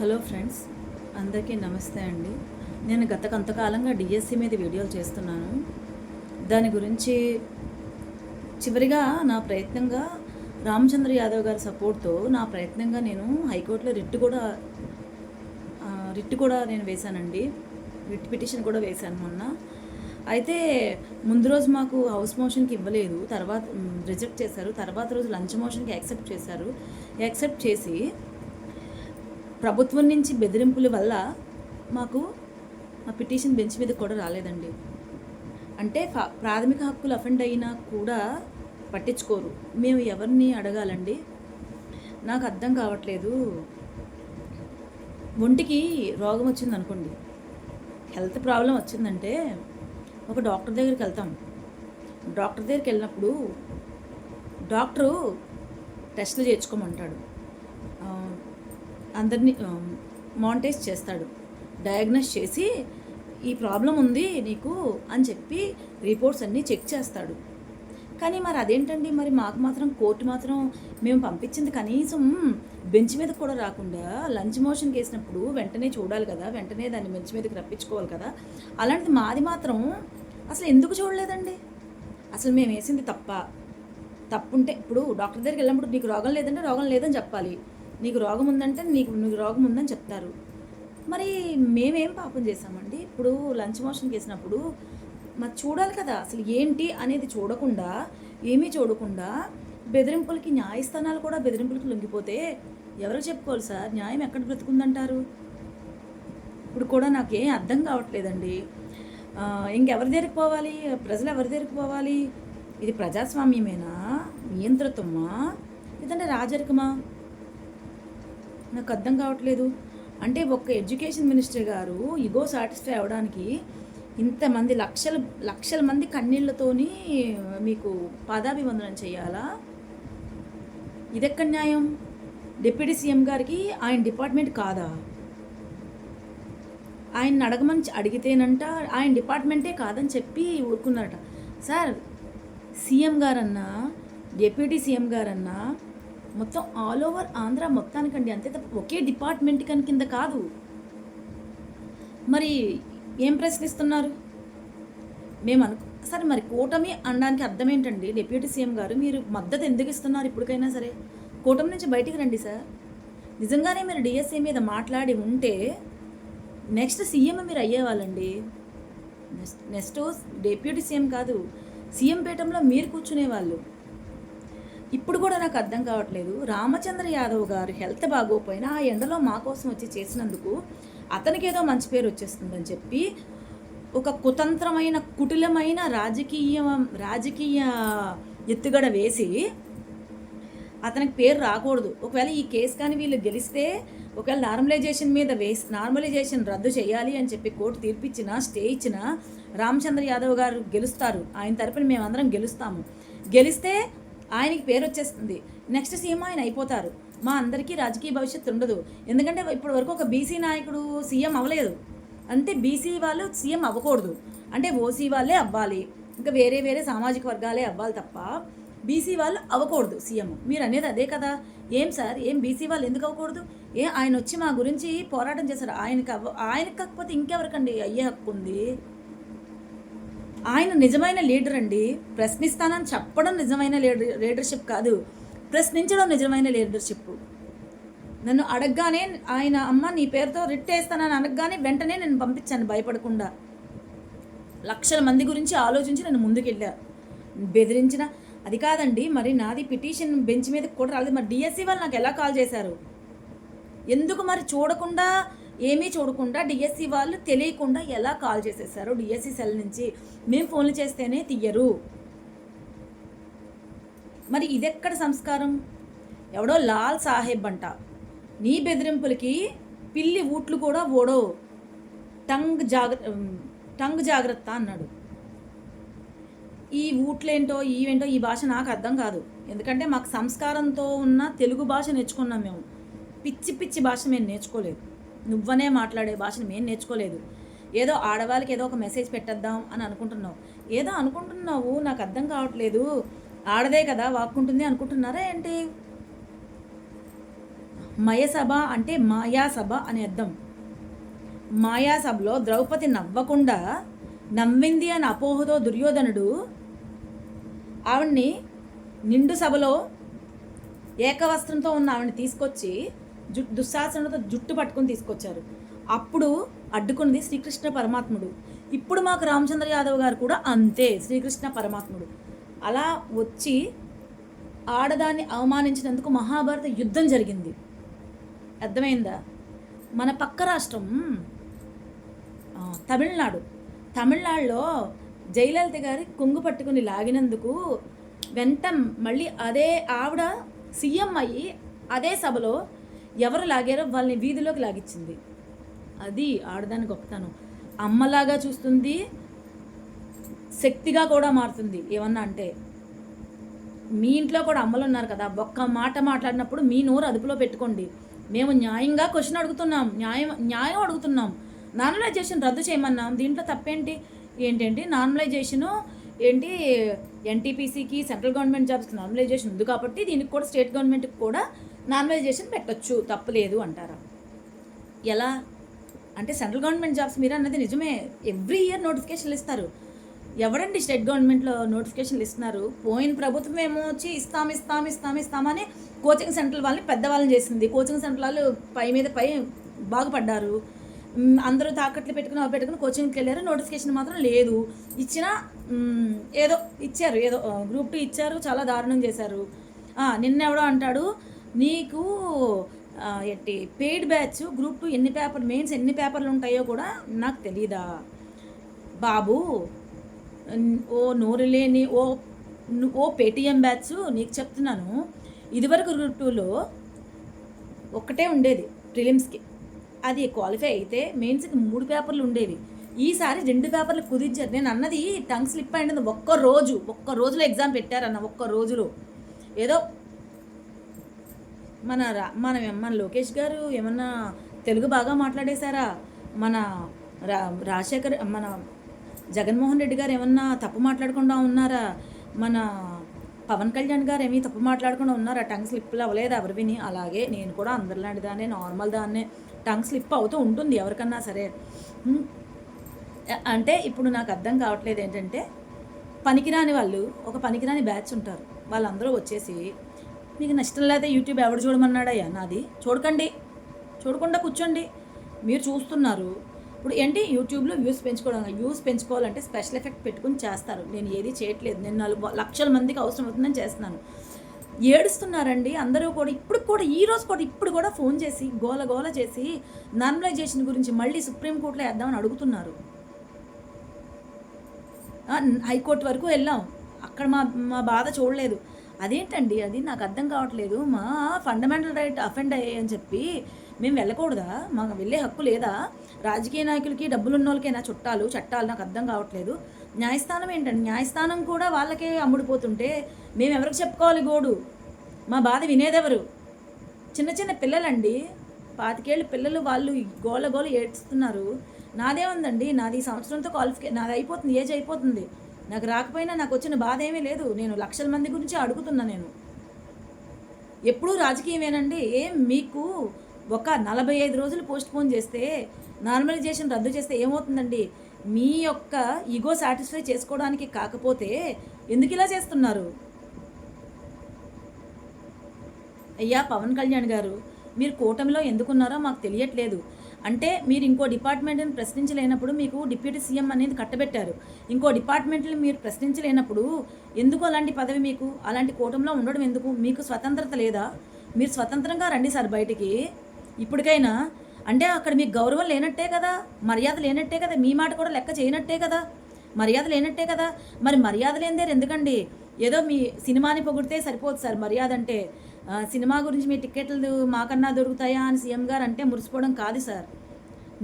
Hello friends అందరికీ నమస్తే అండి. నేను గత కొంతకాలంగా డిఎస్సి మీద వీడియోలు చేస్తున్నాను. దాని గురించి చివరిగా నా ప్రయత్నంగా రామచంద్ర యాదవ్ గారి సపోర్ట్తో నా ప్రయత్నంగా నేను హైకోర్టులో రిట్ కూడా రిట్ కూడా నేను వేశానండి. రిట్ పిటిషన్ కూడా వేశాను మొన్న. అయితే ముందు రోజు మాకు హౌస్ మోషన్కి ఇవ్వలేదు. తర్వాత రిజెక్ట్ చేశారు. తర్వాత రోజు లంచ్ మోషన్కి యాక్సెప్ట్ చేశారు. యాక్సెప్ట్ చేసి ప్రభుత్వం నుంచి బెదిరింపుల వల్ల మాకు ఆ పిటిషన్ బెంచ్ మీద కూడా రాలేదండి. అంటే ప్రాథమిక హక్కులు అఫెండ్ అయినా కూడా పట్టించుకోరు. మేము ఎవరిని అడగాలండి? నాకు అర్థం కావట్లేదు. ఒంటికి రోగం వచ్చింది అనుకోండి. హెల్త్ ప్రాబ్లం వచ్చిందంటే ఒక డాక్టర్ దగ్గరికి వెళ్తాం. డాక్టర్ దగ్గరికి వెళ్ళినప్పుడు డాక్టరు టెస్టులు చేయించుకోమంటాడు. అందరినీ మానిటైజ్ చేస్తాడు. డయాగ్నోస్ చేసి ఈ ప్రాబ్లం ఉంది నీకు అని చెప్పి రిపోర్ట్స్ అన్నీ చెక్ చేస్తాడు. కానీ మరి అదేంటండి? మరి మాకు మాత్రం కోర్టు మాత్రం మేము పంపించింది కనీసం బెంచ్ మీద కూడా రాకుండా లంచ్ మోషన్కి వేసినప్పుడు వెంటనే చూడాలి కదా వెంటనే దాన్ని బెంచ్ మీదకి రప్పించుకోవాలి కదా. అలాంటిది మాది మాత్రం అసలు ఎందుకు చూడలేదండి? అసలు మేము వేసింది తప్ప. తప్పుంటే ఇప్పుడు డాక్టర్ దగ్గరికి వెళ్ళినప్పుడు నీకు రోగం లేదంటే రోగం లేదని చెప్పాలి. నీకు రోగం ఉందంటే నీకు నీకు రోగం ఉందని చెప్తారు. మరి మేమేం పాపం చేసామండి ఇప్పుడు లంచ్ మోషన్కి వేసినప్పుడు మరి చూడాలి కదా అసలు ఏంటి అనేది చూడకుండా ఏమీ చూడకుండా బెదిరింపులకి న్యాయస్థానాలు కూడా బెదిరింపులకి లొంగిపోతే ఎవరు చెప్పుకోవాలి సార్? న్యాయం ఎక్కడ బ్రతుకుందంటారు? ఇప్పుడు కూడా నాకేం అర్థం కావట్లేదండి. ఇంకెవరి దగ్గరికి పోవాలి? ప్రజలు ఎవరి దగ్గరికి పోవాలి? ఇది ప్రజాస్వామ్యమేనా? నియంత్రితమా లేదంటే రాజరికమా? నాకు అర్థం కావట్లేదు. అంటే ఒక ఎడ్యుకేషన్ మినిస్టర్ గారు ఇగో సాటిస్ఫై అవ్వడానికి ఇంతమంది లక్షల లక్షల మంది కన్నీళ్ళతోని మీకు పాదాభివందనం చేయాలా? ఇదెక్కడ న్యాయం? డిప్యూటీ సీఎం గారికి ఆయన డిపార్ట్మెంట్ కాదా? ఆయన అడగమని అడిగితేనంట ఆయన డిపార్ట్మెంటే కాదని చెప్పి ఊరుకున్నారట. సార్ సీఎం గారన్నా డిప్యూటీ సీఎం గారన్నా మొత్తం ఆల్ ఓవర్ ఆంధ్ర మొత్తానికండి. అంతే తప్ప ఒకే డిపార్ట్మెంట్ కని కింద కాదు. మరి ఏం ప్రశ్నిస్తున్నారు? మేము అను సరే మరి కూటమి అనడానికి అర్థం ఏంటండి డిప్యూటీ సీఎం గారు మీరు మద్దతు ఎందుకు ఇస్తున్నారు ఇప్పటికైనా సరే? కూటమి నుంచి బయటికి రండి సార్. నిజంగానే మీరు డిఎస్సీ మీద మాట్లాడి ఉంటే నెక్స్ట్ సీఎం మీరు అయ్యేవాళ్ళండి. నెక్స్ట్ నెక్స్ట్ డిప్యూటీ సీఎం కాదు. సీఎం పీఠంలో మీరు కూర్చునేవాళ్ళు. ఇప్పుడు కూడా నాకు అర్థం కావట్లేదు. రామచంద్ర యాదవ్ గారు హెల్త్ బాగోపోయినా ఆ ఎండలో మా కోసం వచ్చి చేసినందుకు అతనికి ఏదో మంచి పేరు వచ్చేస్తుందని చెప్పి ఒక కుతంత్రమైన కుటిలమైన రాజకీయ రాజకీయ ఎత్తుగడ వేసి అతనికి పేరు రాకూడదు. ఒకవేళ ఈ కేసు కానీ వీళ్ళు గెలిస్తే ఒకవేళ నార్మలైజేషన్ మీద వేసి నార్మలైజేషన్ రద్దు చేయాలి అని చెప్పి కోర్టు తీర్పిచ్చిన స్టే ఇచ్చిన రామచంద్ర యాదవ్ గారు గెలుస్తారు. ఆయన తరపున మేమందరం గెలుస్తాము. గెలిస్తే ఆయనకి పేరు వచ్చేస్తుంది. నెక్స్ట్ సీఎం ఆయన అయిపోతారు. మా అందరికీ రాజకీయ భవిష్యత్తు ఉండదు. ఎందుకంటే ఇప్పటి వరకు ఒక బీసీ నాయకుడు సీఎం అవ్వలేదు. అంటే బీసీ వాళ్ళు సీఎం అవ్వకూడదు. అంటే ఓసీ వాళ్ళే అవ్వాలి. ఇంకా వేరే వేరే సామాజిక వర్గాలే అవ్వాలి తప్ప బీసీ వాళ్ళు అవ్వకూడదు సీఎం మీరు అనేది అదే కదా. ఏం సార్? ఏం బీసీ వాళ్ళు ఎందుకు అవ్వకూడదు? ఏ ఆయన వచ్చి మా గురించి పోరాటం చేశారు? ఆయనకి అవ్వ ఆయనకి కాకపోతే ఇంకెవరికండి? అయ్యే హక్కు ఉంది. ఆయన నిజమైన లీడర్ అండి. ప్రశ్నిస్తానని చెప్పడం నిజమైన లీడర్ లీడర్షిప్ కాదు. ప్రశ్నించడం నిజమైన లీడర్షిప్. నన్ను అడగగానే ఆయన అమ్మ నీ పేరుతో రిట్ వేస్తానని అనగానే వెంటనే నేను పంపించాను భయపడకుండా. లక్షల మంది గురించి ఆలోచించి నేను ముందుకెళ్ళా. బెదిరించిన అది కాదండి మరి నాది పిటిషన్ బెంచ్ మీద కూడా రాలేదు. మరి డిఎస్సి వాళ్ళు నాకు ఎలా కాల్ చేశారు? ఎందుకు మరి చూడకుండా ఏమీ చూడకుండా డిఎస్సి వాళ్ళు తెలియకుండా ఎలా కాల్ చేసేసారు? డిఎస్సి సెల్ నుంచి మేము ఫోన్లు చేస్తేనే తీయరు మరి ఇదెక్కడ సంస్కారం? ఎవడో లాల్ సాహెబ్ అంట. నీ బెదిరింపులకి పిల్లి ఊట్లు కూడా ఓడో టంగ్ జాగ్ర టంగ్ జాగ్రత్త అన్నాడు. ఈ ఊట్లేంటో ఈవేంటో ఈ భాష నాకు అర్థం కాదు. ఎందుకంటే మాకు సంస్కారంతో ఉన్న తెలుగు భాష నేర్చుకున్నాం మేము. పిచ్చి పిచ్చి భాష మేము నేర్చుకోలేదు. నువ్వనే మాట్లాడే భాషను మేము నేర్చుకోలేదు. ఏదో ఆడవాళ్ళకి ఏదో ఒక మెసేజ్ పెట్టేద్దాం అని అనుకుంటున్నావు. ఏదో అనుకుంటున్నావు నాకు అర్థం కావట్లేదు. ఆడదే కదా వాక్కుంటుంది అనుకుంటున్నారా ఏంటి? మయసభ అంటే మాయాసభ అని అర్థం. మాయాసభలో ద్రౌపది నవ్వకుండా నవ్వింది అని అపోహతో దుర్యోధనుడు ఆవిడ్ని నిండు సభలో ఏకవస్త్రంతో ఉన్న ఆవిడని తీసుకొచ్చి జుట్టు దుశ్శాసనతో జుట్టు పట్టుకొని తీసుకొచ్చారు. అప్పుడు అడ్డుకున్నది శ్రీకృష్ణ పరమాత్ముడు. ఇప్పుడు మాకు రామచంద్ర యాదవ్ గారు కూడా అంతే శ్రీకృష్ణ పరమాత్ముడు. అలా వచ్చి ఆడదాన్ని అవమానించినందుకు మహాభారత యుద్ధం జరిగింది. అర్థమైందా? మన పక్క రాష్ట్రం తమిళనాడు. తమిళనాడులో జయలలిత గారి కొంగు పట్టుకుని లాగినందుకు వెంట మళ్ళీ అదే ఆవిడ సీఎం అయ్యి అదే సభలో ఎవరు లాగారో వాళ్ళని వీధిలోకి లాగిచ్చింది. అది ఆడదాని గొప్పతనం. అమ్మలాగా చూస్తుంది శక్తిగా కూడా మారుతుంది. ఏమన్నా అంటే మీ ఇంట్లో కూడా అమ్మలు ఉన్నారు కదా ఒక్క మాట మాట్లాడినప్పుడు మీ నోరు అదుపులో పెట్టుకోండి. మేము న్యాయంగా క్వశ్చన్ అడుగుతున్నాం న్యాయం న్యాయం అడుగుతున్నాం. నార్మలైజేషన్ రద్దు చేయమన్నాం. దీంట్లో తప్పేంటి? ఏంటంటే? నార్మలైజేషను ఏంటి? ఎన్టీపీసీకి సెంట్రల్ గవర్నమెంట్ జాబ్స్కి నార్మలైజేషన్ ఉంది కాబట్టి దీనికి కూడా స్టేట్ గవర్నమెంట్కి కూడా నార్మలైజేషన్ పెట్టొచ్చు తప్పులేదు అంటారా. ఎలా? అంటే సెంట్రల్ గవర్నమెంట్ జాబ్స్ మీరు అన్నది నిజమే. ఎవ్రీ ఇయర్ నోటిఫికేషన్లు ఇస్తారు. ఎవరండి స్టేట్ గవర్నమెంట్లో నోటిఫికేషన్లు ఇస్తున్నారు? పోయిన ప్రభుత్వం ఏమో వచ్చి ఇస్తాం ఇస్తాం ఇస్తాం ఇస్తామని కోచింగ్ సెంటర్ వాళ్ళని పెద్దవాళ్ళని చేసింది. కోచింగ్ సెంటర్ వాళ్ళు పై మీద పై బాగుపడ్డారు. అందరూ తాకట్లు పెట్టుకుని అవి పెట్టుకుని కోచింగ్కి వెళ్ళారు. నోటిఫికేషన్ మాత్రం లేదు. ఇచ్చిన ఏదో ఇచ్చారు. ఏదో గ్రూప్ టూ ఇచ్చారు. చాలా దారుణం చేశారు. నిన్న ఎవడో అంటాడు నీకు ఎట్టి పెయిడ్ బ్యాచ్ గ్రూప్ టూ ఎన్ని పేపర్ మెయిన్స్ ఎన్ని పేపర్లు ఉంటాయో కూడా నాకు తెలీదా? బాబు ఓ నోరు లేని ఓ ఓ పేటిఎం బ్యాచ్ నీకు చెప్తున్నాను. ఇదివరకు గ్రూప్ టూలో ఒక్కటే ఉండేది ప్రిలిమ్స్కి అది క్వాలిఫై అయితే మెయిన్స్కి మూడు పేపర్లు ఉండేవి. ఈసారి రెండు పేపర్లు కుదించారు నేను అన్నది టంగ్ స్లిప్ అయినది ఒక్క రోజు ఒక్క రోజులో ఎగ్జామ్ పెట్టారన్న ఒక్క రోజులో. ఏదో మన రా మన మన లోకేష్ గారు ఏమన్నా తెలుగు బాగా మాట్లాడేశారా? మన రా రాజశేఖర్ మన జగన్మోహన్ రెడ్డి గారు ఏమన్నా తప్పు మాట్లాడకుండా ఉన్నారా? మన పవన్ కళ్యాణ్ గారు ఏమీ తప్పు మాట్లాడకుండా ఉన్నారా? టంగ్ స్లిప్లు అవ్వలేదు ఎవరు విని అలాగే నేను కూడా అందరిలాంటి దాన్నే నార్మల్ దాన్నే టంగ్ స్లిప్ అవుతూ ఉంటుంది ఎవరికన్నా సరే. అంటే ఇప్పుడు నాకు అర్థం కావట్లేదు ఏంటంటే పనికిరాని వాళ్ళు ఒక పనికిరాని బ్యాచ్ ఉంటారు. వాళ్ళందరూ వచ్చేసి మీకు నష్టం లేదా యూట్యూబ్ ఎవడు చూడమన్నాడయ్యా? నాది. చూడకండి. చూడకుండా కూర్చోండి. మీరు చూస్తున్నారు. ఇప్పుడు ఏంటి? యూట్యూబ్లో వ్యూస్ పెంచుకోవడం. వ్యూస్ పెంచుకోవాలంటే స్పెషల్ ఎఫెక్ట్ పెట్టుకుని చేస్తారు. నేను ఏది చేయట్లేదు. నేను నాలుగు లక్షల మందికి అవసరం అవుతుందని చేస్తున్నాను. ఏడుస్తున్నారండి. అందరూ కూడా ఇప్పుడు కూడా ఈ రోజు కూడా ఇప్పుడు కూడా ఫోన్ చేసి గోల గోల చేసి నార్మలైజేషన్ గురించి మళ్ళీ సుప్రీంకోర్టులో వేద్దామని అడుగుతున్నారు. హైకోర్టు వరకు వెళ్ళాం. అక్కడ మా మా బాధ చూడలేదు. అదేంటండి? అది నాకు అర్థం కావట్లేదు. మా ఫండమెంటల్ రైట్ అఫెండ్ అయ్యాయని చెప్పి మేము వెళ్ళకూడదా? మాకు వెళ్ళే హక్కు లేదా? రాజకీయ నాయకులకి డబ్బులు ఉన్న వాళ్ళకైనా చుట్టాలు చట్టాలు నాకు అర్థం కావట్లేదు. న్యాయస్థానం ఏంటండి? న్యాయస్థానం కూడా వాళ్ళకే అమ్ముడిపోతుంటే మేము ఎవరికి చెప్పుకోవాలి గోడు? మా బాధ వినేదెవరు? చిన్న చిన్న పిల్లలండి. పాతికేళ్ళు పిల్లలు వాళ్ళు గోల గోల ఏడుస్తున్నారు. నాదే ఉందండి. నాది సంవత్సరంతో క్వాలిఫికే నాది అయిపోతుంది. ఏజ్ అయిపోతుంది. నాకు రాకపోయినా నాకు వచ్చిన బాధ ఏమీ లేదు. నేను లక్షల మంది గురించి అడుగుతున్నా నేను. ఎప్పుడూ రాజకీయమేనండి. ఏం మీకు ఒక నలభై ఐదు రోజులు పోస్ట్ పోన్ చేస్తే నార్మలైజేషన్ రద్దు చేస్తే ఏమవుతుందండి? మీ యొక్క ఈగో సాటిస్ఫై చేసుకోవడానికి కాకపోతే ఎందుకు ఇలా చేస్తున్నారు? అయ్యా పవన్ కళ్యాణ్ గారు మీరు కూటమిలో ఎందుకున్నారో మాకు తెలియట్లేదు. అంటే మీరు ఇంకో డిపార్ట్మెంట్ని ప్రశ్నించలేనప్పుడు మీకు డిప్యూటీ సీఎం అనేది కట్టబెట్టారు. ఇంకో డిపార్ట్మెంట్ని మీరు ప్రశ్నించలేనప్పుడు ఎందుకు అలాంటి పదవి మీకు? అలాంటి కూటమిలో ఉండడం ఎందుకు? మీకు స్వతంత్రత లేదా? మీరు స్వతంత్రంగా రండి సార్ బయటికి. ఇప్పటికైనా అంటే అక్కడ మీకు గౌరవం లేనట్టే కదా? మర్యాద లేనట్టే కదా? మీ మాట కూడా లెక్క చేయనట్టే కదా? మర్యాద లేనట్టే కదా? మరి మర్యాద లేనిదేరు ఎందుకండి? ఏదో మీ సినిమాని పొగిడితే సరిపోదు సార్ మర్యాద అంటే. సినిమా గురించి మీ టికెట్లు మాకన్నా దొరుకుతాయా అని సీఎం గారు అంటే మురిసిపోవడం కాదు సార్.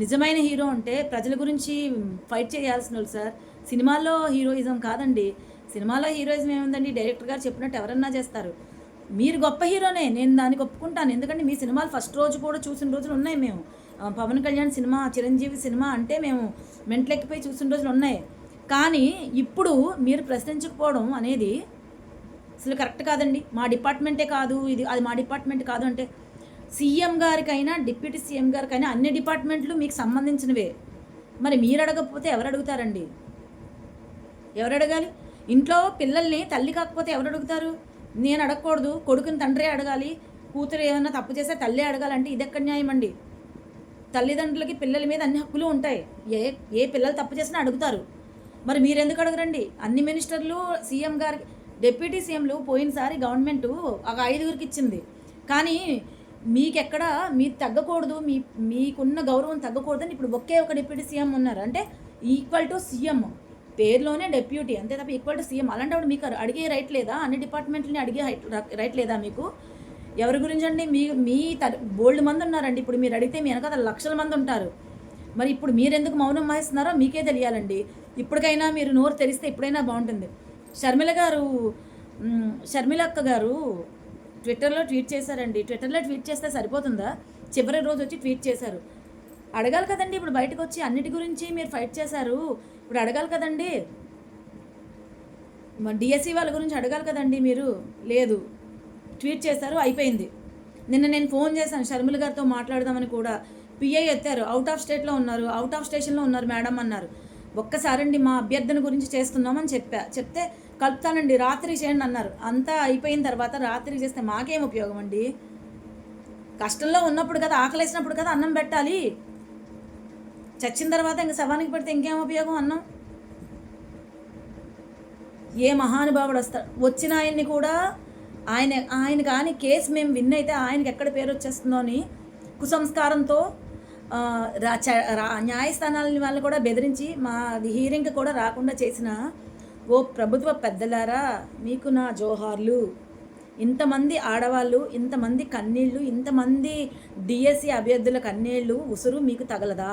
నిజమైన హీరో అంటే ప్రజల గురించి ఫైట్ చేయాల్సిన వాళ్ళు సార్. సినిమాల్లో హీరోయిజం కాదండి. సినిమాలో హీరోయిజం ఏముందండి? డైరెక్టర్ గారు చెప్పినట్టు ఎవరన్నా చేస్తారు. మీరు గొప్ప హీరోనే నేను దానికి ఒప్పుకుంటాను. ఎందుకంటే మీ సినిమాలు ఫస్ట్ రోజు కూడా చూసిన రోజులు ఉన్నాయి మేము. పవన్ కళ్యాణ్ సినిమా చిరంజీవి సినిమా అంటే మేము మెంట్లెక్కిపోయి చూసిన రోజులు ఉన్నాయి. కానీ ఇప్పుడు మీరు ప్రశ్నించకపోవడం అనేది అసలు కరెక్ట్ కాదండి. మా డిపార్ట్మెంటే కాదు ఇది అది మా డిపార్ట్మెంట్ కాదు అంటే సీఎం గారికైనా డిప్యూటీ సీఎం గారికైనా అన్ని డిపార్ట్మెంట్లు మీకు సంబంధించినవే. మరి మీరు అడగకపోతే ఎవరు అడుగుతారండి? ఎవరు అడగాలి? ఇంట్లో పిల్లల్ని తల్లి కాకపోతే ఎవరు అడుగుతారు? నేను అడగకూడదు కొడుకుని తండ్రి అడగాలి కూతురు ఏమైనా తప్పు చేస్తే తల్లి అడగాలంటే ఇది ఎక్కడ న్యాయం అండి? తల్లిదండ్రులకి పిల్లల మీద అన్ని హక్కులు ఉంటాయి. ఏ ఏ పిల్లలు తప్పు చేసినా అడుగుతారు. మరి మీరు ఎందుకు అడగరండి? అన్ని మినిస్టర్లు సీఎం గారికి డిప్యూటీ సీఎంలు పోయినసారి గవర్నమెంట్ ఒక ఐదుగురికి ఇచ్చింది. కానీ మీకెక్కడ మీ తగ్గకూడదు మీ మీకున్న గౌరవం తగ్గకూడదని ఇప్పుడు ఒకే ఒక డిప్యూటీ సీఎం ఉన్నారు. అంటే ఈక్వల్ టు సీఎం పేరులోనే డెప్యూటీ అంతే తప్ప ఈక్వల్ టు సీఎం. అలాంటప్పుడు మీకు అడిగే రైట్ లేదా? అన్ని డిపార్ట్మెంట్ని అడిగే రైట్ లేదా మీకు? ఎవరి గురించి అండి మీ మీ బోల్డ్ మంది ఉన్నారండి. ఇప్పుడు మీరు అడిగితే మీ వెనకాల లక్షల మంది ఉంటారు. మరి ఇప్పుడు మీరు ఎందుకు మౌనం వహిస్తున్నారో మీకే తెలియాలండి. ఇప్పటికైనా మీరు నోరు తెరిస్తే ఎప్పుడైనా బాగుంటుంది. షర్మిల గారు షర్మిల అక్క గారు ట్విట్టర్లో ట్వీట్ చేశారండి. ట్విట్టర్లో ట్వీట్ చేస్తే సరిపోతుందా? చివరి రోజు వచ్చి ట్వీట్ చేశారు. అడగాలి కదండి ఇప్పుడు బయటకు వచ్చి అన్నిటి గురించి మీరు ఫైట్ చేశారు. ఇప్పుడు అడగాలి కదండి. డిఎస్సి వాళ్ళ గురించి అడగాలి కదండి మీరు. లేదు ట్వీట్ చేశారు అయిపోయింది. నిన్న నేను ఫోన్ చేశాను షర్మిల గారితో మాట్లాడదామని కూడా. పిఐ ఎత్తారు అవుట్ ఆఫ్ స్టేట్లో ఉన్నారు అవుట్ ఆఫ్ స్టేషన్లో ఉన్నారు మేడం అన్నారు. ఒక్కసారండి మా అభ్యర్థన గురించి చేస్తున్నామని చెప్పా. చెప్తే కలుపుతానండి రాత్రి చేయండి అన్నారు. అంతా అయిపోయిన తర్వాత రాత్రి చేస్తే మాకేం ఉపయోగం అండి? కష్టంలో ఉన్నప్పుడు కదా ఆకలేసినప్పుడు కదా అన్నం పెట్టాలి. చచ్చిన తర్వాత ఇంక శవానికి పెడితే ఇంకేం ఉపయోగం అన్నం? ఏ మహానుభావుడు వస్తాడు వచ్చిన ఆయన్ని కూడా ఆయన ఆయన కానీ కేసు మేము విన్ అయితే ఆయనకి ఎక్కడ పేరు వచ్చేస్తుందో అని కుసంస్కారంతో న్యాయస్థానాలని వాళ్ళు కూడా బెదిరించి మా హీరింగ్ కూడా రాకుండా చేసిన ఓ ప్రభుత్వ పెద్దలారా మీకు నా జోహార్లు. ఇంతమంది ఆడవాళ్ళు ఇంతమంది కన్నీళ్ళు ఇంతమంది డిఎస్సి అభ్యర్థుల కన్నీళ్ళు ఉసురు మీకు తగలదా?